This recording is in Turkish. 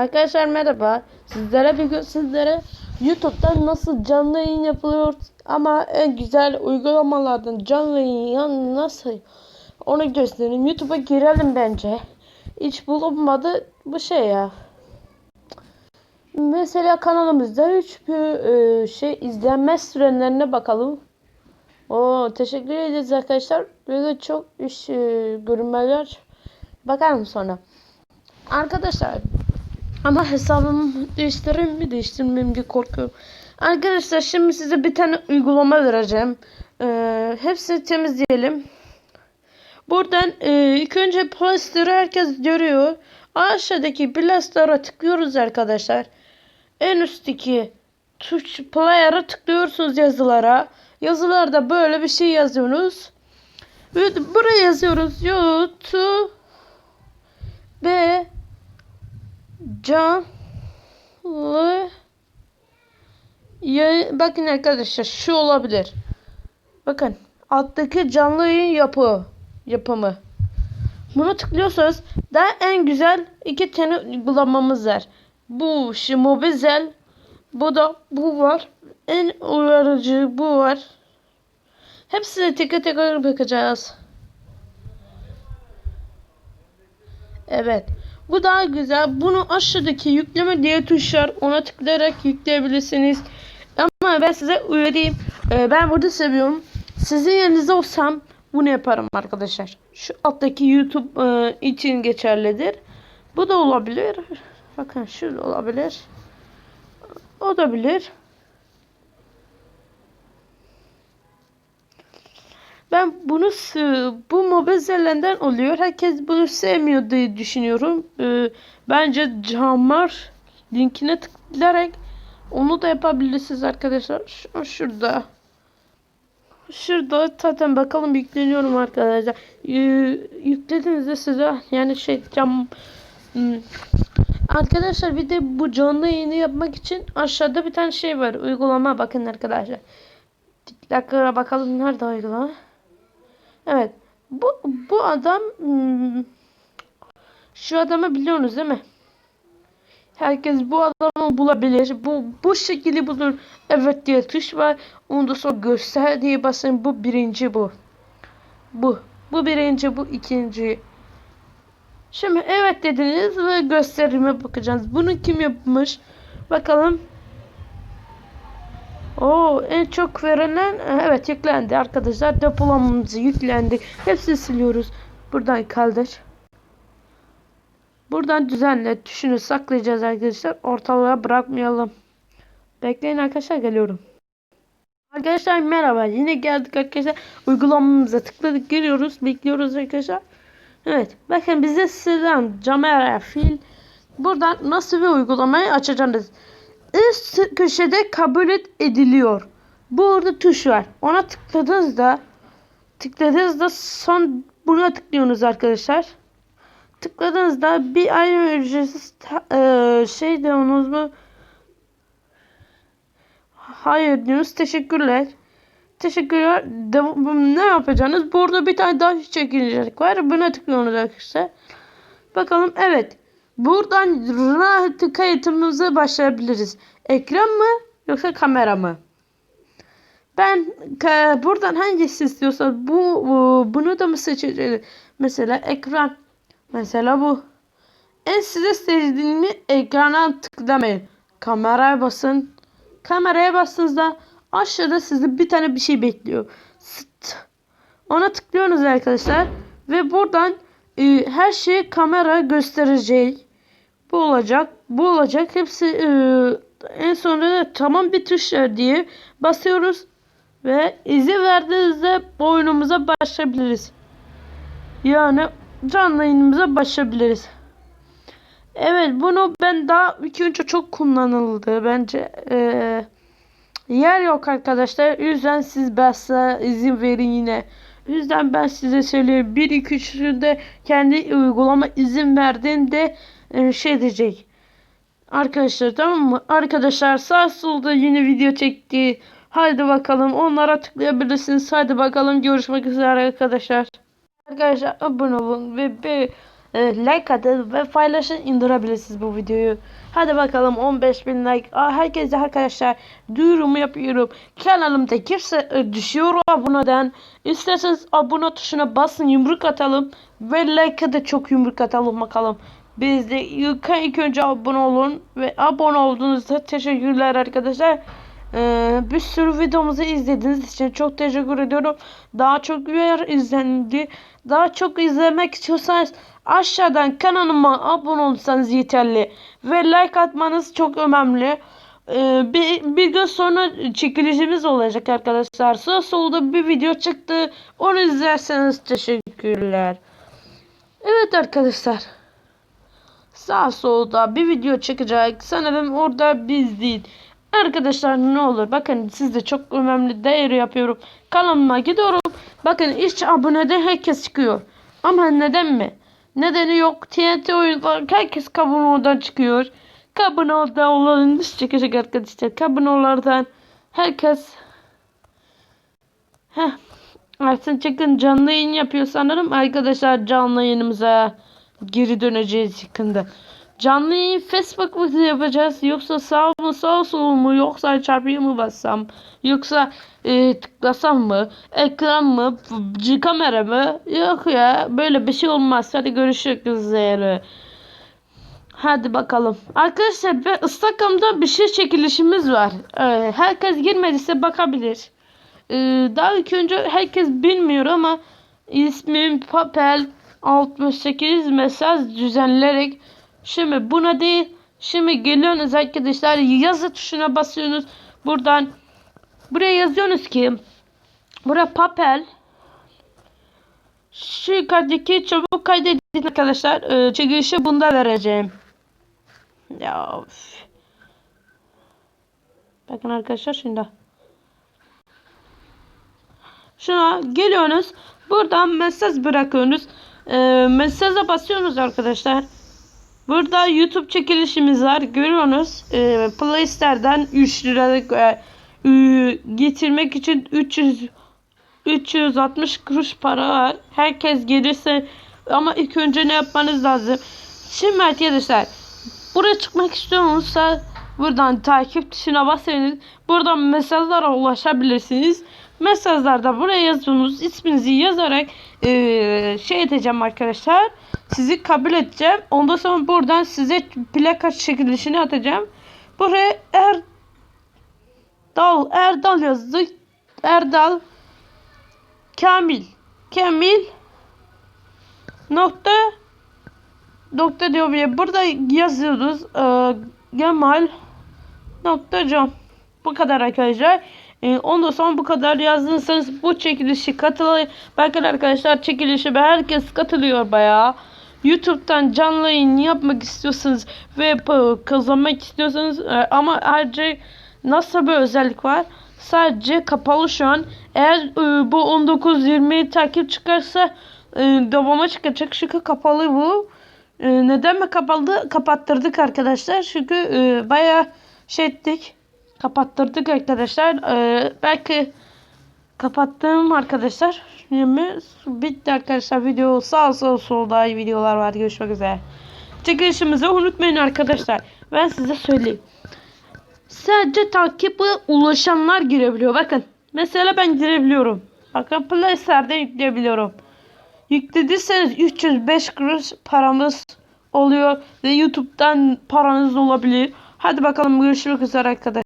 Arkadaşlar merhaba. Sizlere bir sizlere YouTube'dan nasıl canlı yayın yapılıyor ama en güzel uygulamalardan canlı yayın nasıl onu göstereyim. YouTube'a girelim bence. Hiç bulunmadı bu şey ya. Mesela kanalımızda 3 bir şey izlenme sürelerine bakalım. Oo teşekkür ederiz arkadaşlar. Böyle çok iş e, görünmeler. Bakalım sonra. Arkadaşlar ama hesabımı değiştireyim mi değiştirmeyeyim diye korkuyorum. Arkadaşlar şimdi size bir tane uygulama vereceğim. Ee, hepsini temizleyelim. Buradan e, ilk önce Play herkes görüyor. Aşağıdaki Play Store'a tıklıyoruz arkadaşlar. En üstteki tuş player'a tıklıyorsunuz yazılara. Yazılarda böyle bir şey yazıyorsunuz. Buraya yazıyoruz. YouTube ve canlı yayın bakın arkadaşlar şu olabilir. Bakın alttaki canlı yayın yapı yapımı. Bunu tıklıyorsanız daha en güzel iki tane uygulamamız var. Bu şu Mobizel. Bu da bu var. En uyarıcı bu var. Hepsine teker teker bakacağız. Evet. Bu daha güzel. Bunu aşağıdaki yükleme diye tuş var. Ona tıklayarak yükleyebilirsiniz. Ama ben size uyarayım. Ee, ben burada seviyorum. Sizin yerinizde olsam bunu yaparım arkadaşlar. Şu alttaki YouTube e, için geçerlidir. Bu da olabilir. Bakın şu olabilir. O da bilir. Ben bunu bu mobizelenden oluyor. Herkes bunu sevmiyor diye düşünüyorum. Ee, bence camlar linkine tıklayarak onu da yapabilirsiniz arkadaşlar. Şu, şurada. Şurada zaten bakalım yükleniyorum arkadaşlar. Ee, yüklediğinizde size yani şey cam hmm. Arkadaşlar bir de bu canlı yayını yapmak için aşağıda bir tane şey var. Uygulama bakın arkadaşlar. Bir dakika bakalım nerede uygulama. Evet. Bu bu adam hmm, şu adamı biliyorsunuz değil mi? Herkes bu adamı bulabilir. Bu bu şekilde bulur. Evet diye tuş var. Ondan sonra göster diye basın. Bu birinci bu. Bu. Bu birinci bu ikinci. Şimdi evet dediniz ve gösterime bakacağız. Bunu kim yapmış? Bakalım. Oo en çok verilen evet yüklendi arkadaşlar. Depolamamız yüklendi. Hepsini siliyoruz. Buradan kaldır. Buradan düzenle tuşunu saklayacağız arkadaşlar. Ortalığa bırakmayalım. Bekleyin arkadaşlar geliyorum. Arkadaşlar merhaba. Yine geldik arkadaşlar. Uygulamamıza tıkladık. Giriyoruz. Bekliyoruz arkadaşlar. Evet. Bakın bize sizden camera fil buradan nasıl bir uygulamayı açacağız. Üst köşede kabul ediliyor. Bu orada tuş var. Ona tıkladığınızda tıkladığınızda son buna tıklıyorsunuz arkadaşlar. Tıkladığınızda bir ay ücretsiz e, şey diyorsunuz mu? Hayır diyorsunuz. Teşekkürler. Teşekkürler. Devam, ne yapacaksınız? Burada bir tane daha çekilecek var. Buna tıklıyorsunuz arkadaşlar. Bakalım. Evet. Buradan rahat kayıtımıza başlayabiliriz. Ekran mı yoksa kamera mı? Ben buradan hangisi istiyorsa bu, bu bunu da mı seçeceğiz? Mesela ekran. Mesela bu. En size sevdiğimi ekrana tıklamayın. Kameraya basın. Kameraya bastığınızda aşağıda sizi bir tane bir şey bekliyor. Sıt. Ona tıklıyorsunuz arkadaşlar. Ve buradan e, her şeyi kamera gösterecek. Bu olacak. Bu olacak. Hepsi e, en sonunda da tamam tuş diye basıyoruz. Ve izin verdiğinizde bu oyunumuza başlayabiliriz. Yani canlı yayınımıza başlayabiliriz. Evet bunu ben daha iki önce çok kullanıldı bence. Ee, yer yok arkadaşlar. Yüzden siz basa izin verin yine. Yüzden ben size söyleyeyim. 1 2 3'ünde kendi uygulama izin verdiğinde şey diyecek. Arkadaşlar tamam mı? Arkadaşlar sağ solda yeni video çekti. Haydi bakalım onlara tıklayabilirsiniz. Haydi bakalım görüşmek üzere arkadaşlar. Arkadaşlar abone olun ve be e, like atın ve paylaşın indirebilirsiniz bu videoyu. Hadi bakalım 15 bin like. Aa, herkese arkadaşlar duyurumu yapıyorum. Kanalımda kimse e, düşüyor aboneden. İsterseniz abone tuşuna basın yumruk atalım. Ve like'a da çok yumruk atalım bakalım. Biz de ilk, önce abone olun. Ve abone olduğunuzda teşekkürler arkadaşlar. Ee, bir sürü videomuzu izlediğiniz için çok teşekkür ediyorum. Daha çok yer izlendi. Daha çok izlemek istiyorsanız aşağıdan kanalıma abone olursanız yeterli. Ve like atmanız çok önemli. Ee, bir, bir gün sonra çekilişimiz olacak arkadaşlar. Sağ solda bir video çıktı. Onu izlerseniz teşekkürler. Evet arkadaşlar. Sağ solda bir video çıkacak. Sanırım orada biz değil. Arkadaşlar ne olur bakın sizde çok önemli değeri yapıyorum. Kanalıma gidiyorum. Bakın hiç abonede herkes çıkıyor. Ama neden mi? Nedeni yok. TNT oyunlar herkes kabinodan çıkıyor. Kabinoda olanınız çıkacak arkadaşlar. Kabinolardan herkes Heh. Ersin Çakın canlı yayın yapıyor sanırım. Arkadaşlar canlı yayınımıza geri döneceğiz yakında. Canlı yayın Facebook mu yapacağız? Yoksa sağ mı sağ sol mu? Yoksa çarpıya mı bassam? Yoksa e, tıklasam mı? Ekran mı? Kamera mı? Yok ya böyle bir şey olmaz. Hadi görüşürüz üzere. Hadi bakalım. Arkadaşlar ve Instagram'da bir şey çekilişimiz var. Ee, herkes girmediyse bakabilir. Ee, daha ilk önce herkes bilmiyor ama ismim Papel 68 mesaj düzenleyerek şimdi buna değil şimdi geliyorsunuz arkadaşlar yazı tuşuna basıyorsunuz buradan buraya yazıyorsunuz ki bura Papel şu yukarıdaki çabuk kaydedin arkadaşlar ee, çekilişi bunda vereceğim ya üf. bakın arkadaşlar şimdi Şuna geliyorsunuz. Buradan mesaj bırakıyorsunuz. Ee, mesaja basıyorsunuz arkadaşlar. Burada YouTube çekilişimiz var. Görüyorsunuz. Ee, Play Store'dan 3 liralık e, e, getirmek için 300 360 kuruş para var. Herkes gelirse ama ilk önce ne yapmanız lazım? Şimdi arkadaşlar buraya çıkmak istiyorsanız buradan takip tuşuna basıyorsunuz. Buradan mesajlara ulaşabilirsiniz. Mesajlarda buraya yazıyorsunuz. isminizi yazarak eee, şey edeceğim arkadaşlar. Sizi kabul edeceğim. Ondan sonra buradan size plaka çekilişini atacağım. Buraya Erdal Erdal yazdık. Erdal Kamil Kamil nokta nokta diyor bir burada yazıyoruz. Ee, Gemal nokta com. Bu kadar arkadaşlar. Ee, ondan sonra bu kadar yazdıysanız bu çekilişi katılın. Bakın arkadaşlar çekilişe herkes katılıyor bayağı. YouTube'dan canlı yayın yapmak istiyorsanız ve kazanmak istiyorsanız e, ama ayrıca nasıl bir özellik var? Sadece kapalı şu an. Eğer e, bu 19-20 takip çıkarsa e, devama çıkacak. Çünkü kapalı bu. E, neden mi kapalı? Kapattırdık arkadaşlar. Çünkü e, bayağı şey ettik. Kapattırdık arkadaşlar. Ee, belki kapattım arkadaşlar. Şimdi bitti arkadaşlar video. Sağ sol solda videolar var. Görüşmek üzere. Çekilişimizi unutmayın arkadaşlar. Ben size söyleyeyim. Sadece takibe ulaşanlar girebiliyor. Bakın. Mesela ben girebiliyorum. Bakın Play Store'da yükleyebiliyorum. Yüklediyseniz 305 kuruş paramız oluyor. Ve YouTube'dan paranız olabilir. Hadi bakalım görüşmek üzere arkadaşlar.